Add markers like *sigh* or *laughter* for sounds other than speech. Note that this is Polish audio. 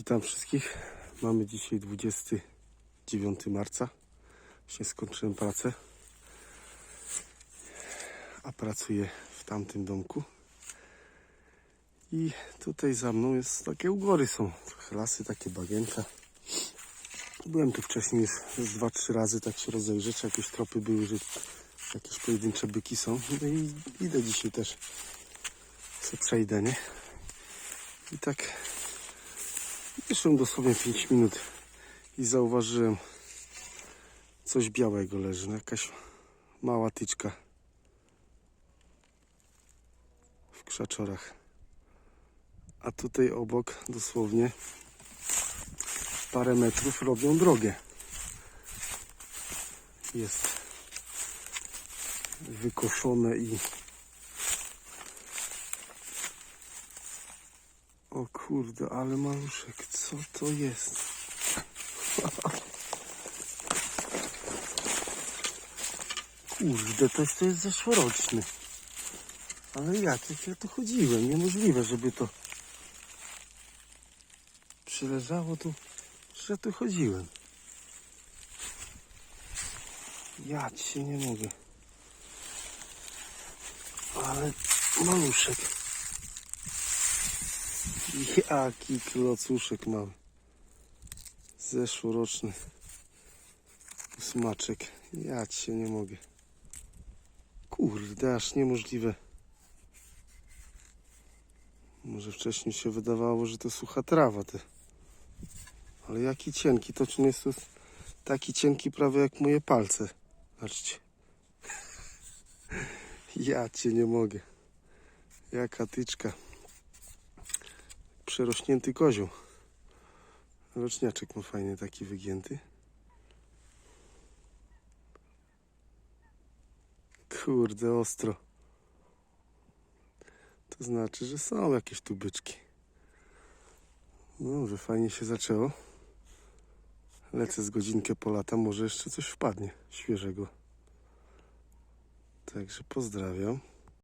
Witam wszystkich. Mamy dzisiaj 29 marca. Właśnie skończyłem pracę. A pracuję w tamtym domku. I tutaj za mną jest takie ugory są. Trochę lasy, takie bagienka. Byłem tu wcześniej już z dwa, trzy razy tak się rozejrzeć. Jakieś tropy były, że jakieś pojedyncze byki są. No i idę dzisiaj też. Se przejdę, nie? I tak Wyszłem dosłownie 5 minut i zauważyłem coś białego leży, no jakaś mała tyczka w krzaczorach. A tutaj obok dosłownie parę metrów robią drogę. Jest wykoszone i O kurde, ale maluszek, co to jest? Kurde, to jest, zeszłoroczny. Ale jak, jak ja tu chodziłem? Niemożliwe, żeby to przyleżało tu, że tu chodziłem. Ja ci nie mogę. Ale maluszek. Jaki klocuszek mały. Zeszłoroczny. Smaczek. Ja cię nie mogę. Kurde, aż niemożliwe. Może wcześniej się wydawało, że to sucha trawa. Te. Ale jaki cienki. To czym jest to taki cienki prawie jak moje palce. Zobaczcie. *laughs* Ja cię nie mogę. Jaka tyczka przerośnięty kozioł. Roczniaczek ma fajny taki wygięty. Kurde, ostro. To znaczy, że są jakieś tu byczki. Dobrze, fajnie się zaczęło. Lecę z godzinkę po lata, może jeszcze coś wpadnie świeżego. Także pozdrawiam.